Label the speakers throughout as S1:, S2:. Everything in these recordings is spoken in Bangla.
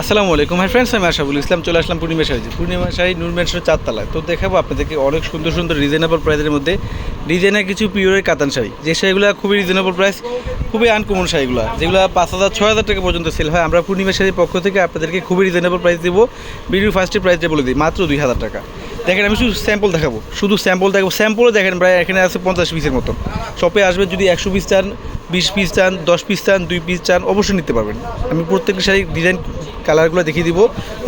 S1: আসসালামু আলাইকুম হাই ফ্রেন্ডস আমি আশাবুল ইসলাম, চলে আসলাম পূর্ণিমা শাড়ি পূর্ণিমা শাড়ি নূর ম্যানসনের চারতলায়। তো দেখাবো আপনাদেরকে অনেক সুন্দর সুন্দর রিজনেবল প্রাইসের মধ্যে। ডিজাইনের কিছু পিওরের কাতান শাড়ি। যে শাড়িগুলো খুবই রিজনেবল প্রাইস খুবই আনকমন শাড়িগুলো। যেগুলো পাঁচ হাজার, ছয় হাজার টাকা পর্যন্ত সেল হয়। আমরা পূর্ণিমা শাড়ির পক্ষ থেকে আপনাদেরকে খুবই রিজনেবল প্রাইস দেবো। ভিডিও ফার্স্টে প্রাইসটা বলে দিই, মাত্র দুই হাজার টাকা। দেখেন, আমি শুধু স্যাম্পল দেখাবো। শুধু স্যাম্পল দেখাবো। স্যাম্পলও দেখেন প্রায় এখানে আছে পঞ্চাশ পিসের মতো। শপে আসবে, যদি একশো পিস চান, বিশ পিস চান, দশ পিস চান, দুই পিস চান, অবশ্যই নিতে পারবেন। আমি প্রত্যেকটা শাড়ি ডিজাইন কালারগুলো দেখিয়ে দিব।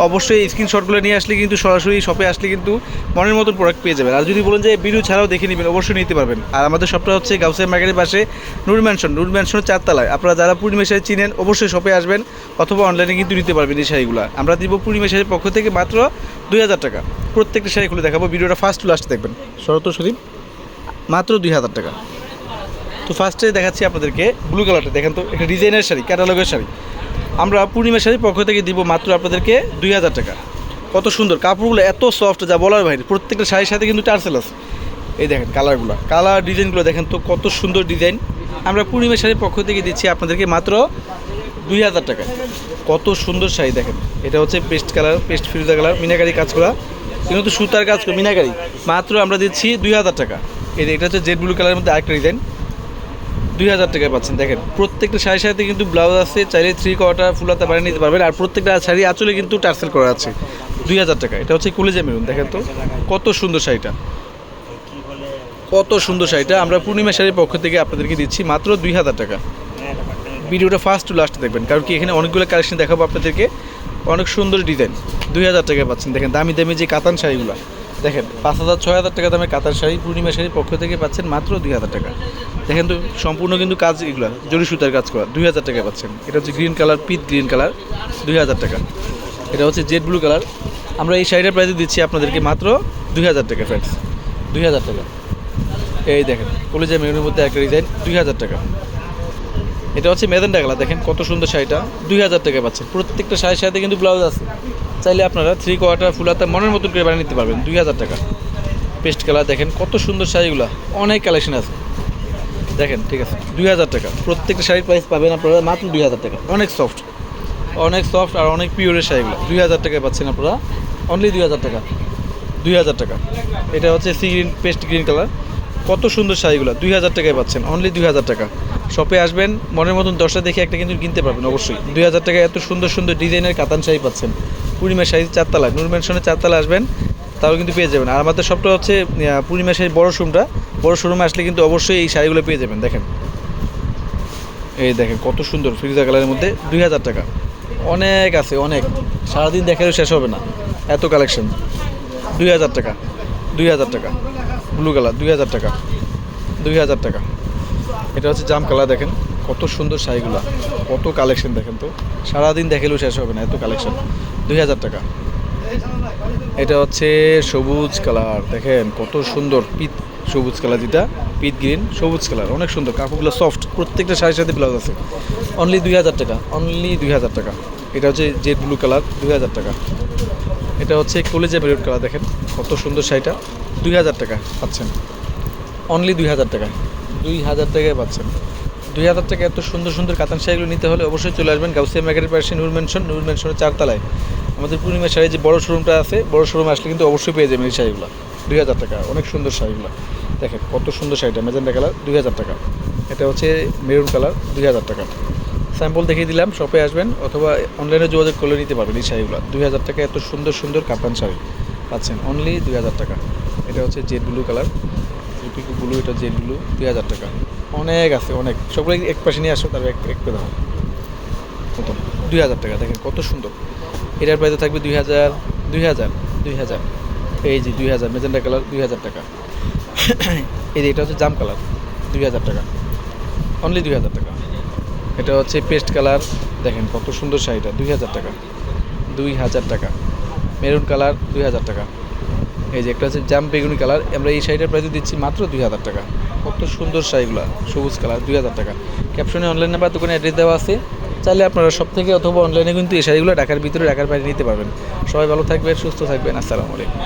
S1: অবশ্যই স্ক্রিনশটগুলো নিয়ে আসলে কিন্তু সরাসরি শপে আসলে কিন্তু মনের মতন প্রোডাক্ট পেয়ে যাবেন। আর যদি বলেন যে ভিডিও ছাড়াও দেখে নেবেন, অবশ্যই নিতে পারবেন। আর আমাদের শপটা হচ্ছে গাউসিয়া মার্কেটের পাশে নূর ম্যানশন নূর ম্যানশনের চারতলায়। আপনারা যারা পূর্ণিমা শাড়ি চিনেন, অবশ্যই শপে আসবেন অথবা অনলাইনে কিন্তু নিতে পারবেন এই শাড়িগুলো। আমরা দিব পূর্ণিমা শাড়ির পক্ষ থেকে মাত্র দুই হাজার টাকা। প্রত্যেকটা শাড়ি খুলে দেখাবো, ভিডিওটা ফার্স্ট টু লাস্ট দেখবেন। শরত শরীফ মাত্র দুই হাজার টাকা। তো ফার্স্টে দেখাচ্ছি আপনাদেরকে ব্লু কালারটা দেখেন তো একটা ডিজাইনের শাড়ি ক্যাটালগের শাড়ি। আমরা পূর্ণিমা শাড়ির পক্ষ থেকে দিব মাত্র আপনাদেরকে দুই হাজার টাকা। কত সুন্দর, কাপড়গুলো এত সফট যা বলার বাইরে, প্রত্যেকটা শাড়ির সাথে কিন্তু টার্সেল আছে। এই দেখেন কালারগুলো কালার ডিজাইনগুলো দেখেন তো কত সুন্দর ডিজাইন আমরা পূর্ণিমা শাড়ির পক্ষ থেকে দিচ্ছি আপনাদেরকে মাত্র দুই হাজার টাকা। কত সুন্দর শাড়ি দেখেন, এটা হচ্ছে পেস্ট কালার পেস্ট ফিরোজা কালার মিনাকারি কাজ করা। কিন্তু সুতার কাজ করা, মিনাকারি। মাত্র আমরা দিচ্ছি দুই হাজার টাকা। এটা হচ্ছে জেড ব্লু কালারের মধ্যে আরেকটা ডিজাইন দুই হাজার টাকায় পাচ্ছেন। দেখেন, প্রত্যেকটা শাড়ির সাথে কিন্তু ব্লাউজ আছে, চাইলে থ্রি কোয়ার্টার ফুলাতে বানিয়ে নিতে পারবেন। আর প্রত্যেকটা শাড়ি আঁচলে কিন্তু টার্সেল করা আছে, দুই হাজার টাকা। এটা হচ্ছে কুলেজা মেরুন, দেখেন তো। কত সুন্দর শাড়িটা। কত সুন্দর শাড়িটা। আমরা পূর্ণিমা শাড়ির পক্ষ থেকে আপনাদেরকে দিচ্ছি মাত্র দুই হাজার টাকা। ভিডিওটা ফার্স্ট টু লাস্ট দেখবেন, কারণ কি এখানে অনেকগুলো কালেকশন দেখাবো আপনাদেরকে। অনেক সুন্দর ডিজাইন দুই হাজার টাকায় পাচ্ছেন। দেখেন, দামি দামি যে কাতান শাড়িগুলো। দেখেন, পাঁচ হাজার, ছয় হাজার টাকা দামের কাতার শাড়ি পূর্ণিমা শাড়ির পক্ষ থেকে পাচ্ছেন মাত্র দুই হাজার টাকা। দেখেন তো, সম্পূর্ণ কিন্তু কাজ এগুলো, জরি সুতার কাজ করা, দুই হাজার টাকায় পাচ্ছেন। এটা হচ্ছে গ্রিন কালার পিট গ্রিন কালার দুই হাজার টাকা। এটা হচ্ছে জেড ব্লু কালার আমরা এই শাড়িটার প্রাইসে দিচ্ছি আপনাদেরকে মাত্র দুই হাজার টাকা ফ্রেন্ডস দুই হাজার টাকা। এই দেখেন, কলেজের মেরুনের মধ্যে একটা ডিজাইন দুই হাজার টাকা। এটা হচ্ছে মেদেন ডাকলা দেখেন কত সুন্দর শাড়িটা। দুই হাজার টাকা পাচ্ছেন। প্রত্যেকটা শাড়ির সাথে কিন্তু ব্লাউজ আছে। চাইলে আপনারা থ্রি কোয়ার্টার ফুল হাতা, মনের মতন করে বানিয়ে নিতে পারবেন। দুই হাজার টাকা। পেস্ট কালার দেখেন কত সুন্দর শাড়িগুলো। অনেক কালেকশন আছে। দেখেন, ঠিক আছে। দুই হাজার টাকা। প্রত্যেকটা শাড়ির প্রাইস পাবেন আপনারা মাত্র দুই হাজার টাকা। অনেক সফট অনেক সফট আর অনেক পিওরের শাড়িগুলো। দুই হাজার টাকায় পাচ্ছেন আপনারা। অনলি দুই হাজার টাকা। দুই হাজার টাকা। এটা হচ্ছে sea green paste green colour কত সুন্দর শাড়িগুলো। দুই হাজার টাকায় পাচ্ছেন। অনলি দুই হাজার টাকা। শপে আসবেন, মনের মতন দশটা দেখে একটা কিন্তু কিনতে পারবেন, অবশ্যই। দুই হাজার টাকায় এত সুন্দর সুন্দর ডিজাইনের কাতান শাড়ি পাচ্ছেন। পূর্ণিমা শাড়ি চারতলা, নূর ম্যানশনের চারতলা আসবেন, তাও কিন্তু পেয়ে যাবেন। আর আমাদের সবটা হচ্ছে পূর্ণিমা শাড়ির বড় শোরুমটা বড় শোরুমে আসলে কিন্তু অবশ্যই এই শাড়িগুলো পেয়ে যাবেন, দেখেন। এই দেখেন, কত সুন্দর ফিরোজা কালারের মধ্যে দুই হাজার টাকা। অনেক আছে, অনেক। সারাদিন দেখালেও শেষ হবে না। এত কালেকশন দুই হাজার টাকা, দুই হাজার টাকা। ব্লু কালার দুই হাজার টাকা, দুই হাজার টাকা। এটা হচ্ছে জাম কালার দেখেন, কত সুন্দর শাড়িগুলো, কত কালেকশন দেখেন তো। সারাদিন দেখেলেও শেষ হবে না, এত কালেকশন দুই হাজার টাকা। এটা হচ্ছে সবুজ কালার, দেখেন কত সুন্দর পিত সবুজ কালার যেটা, পিত গ্রিন সবুজ কালার, অনেক সুন্দর। কাপড়গুলো সফট প্রত্যেকটা শাড়ির সাথে ব্লাউজ আছে। অনলি দুই হাজার টাকা অনলি দুই হাজার টাকা। এটা হচ্ছে জেড ব্লু কালার, দুই হাজার টাকা। এটা হচ্ছে কলেজে মেরুট কালার দেখেন, কত সুন্দর শাড়িটা, দুই হাজার টাকা পাচ্ছেন। অনলি দুই হাজার টাকা দুই হাজার টাকায় পাচ্ছেন। দুই হাজার টাকা এত সুন্দর সুন্দর কাতান শাড়িগুলো নিতে হলে অবশ্যই চলে আসবেন গাউসিয়া মার্কেটের পাশে নূর মেনশন নূর মেনশনের চারতলায়। আমাদের পূর্ণিমা শাড়ি যে বড় শোরুমটা আছে, বড় শোরুমে আসলে কিন্তু অবশ্যই পেয়ে যাবেন এই শাড়িগুলো। দুই হাজার টাকা, অনেক সুন্দর শাড়িগুলো। দেখেন কত সুন্দর শাড়িটা মেজেন্ডা কালার, দুই হাজার টাকা। এটা হচ্ছে মেরুন কালার, দুই হাজার টাকা। স্যাম্পল দেখিয়ে দিলাম শপে আসবেন অথবা অনলাইনে যোগাযোগ করলে নিতে পারবেন এই শাড়িগুলো। দুই হাজার টাকা এত সুন্দর সুন্দর কাতান শাড়ি পাচ্ছেন অনলি দুই হাজার টাকা। এটা হচ্ছে জেড ব্লু কালার ব্লু এটা জেড ব্লু দুই হাজার টাকা। অনেক আছে, অনেক। সবগুলো এক পাশে নিয়ে আসো, তারপর এক এক দাও। মতন দুই হাজার টাকা, দেখেন কত সুন্দর। এটার প্রাইসে থাকবে দুই হাজার দুই হাজার দুই হাজার। এই যে দুই হাজার মেজেন্ডা কালার, দুই হাজার টাকা। এই যে এটা হচ্ছে জাম কালার, দুই হাজার টাকা। অনলি দুই হাজার টাকা। এটা হচ্ছে পেস্ট কালার, দেখেন কত সুন্দর শাড়িটা, দুই হাজার টাকা। দুই হাজার টাকা। মেরুন কালার, দুই হাজার টাকা। এই যে একটা হচ্ছে জাম বেগুনি কালার। আমরা এই শাড়িটার প্রাইস দিচ্ছি মাত্র দুই হাজার টাকা। কত সুন্দর শাড়িগুলো সবুজ কালার, দুই হাজার টাকা। ক্যাপশনে অনলাইনে বা দোকানে অ্যাড্রেস দেওয়া আছে। চাইলে আপনারা সব থেকে অথবা অনলাইনে কিন্তু এই শাড়িগুলো ঢাকার ভিতরে, ঢাকার বাইরে নিতে পারবেন। সবাই ভালো থাকবেন, সুস্থ থাকবেন। আসসালামু আলাইকুম।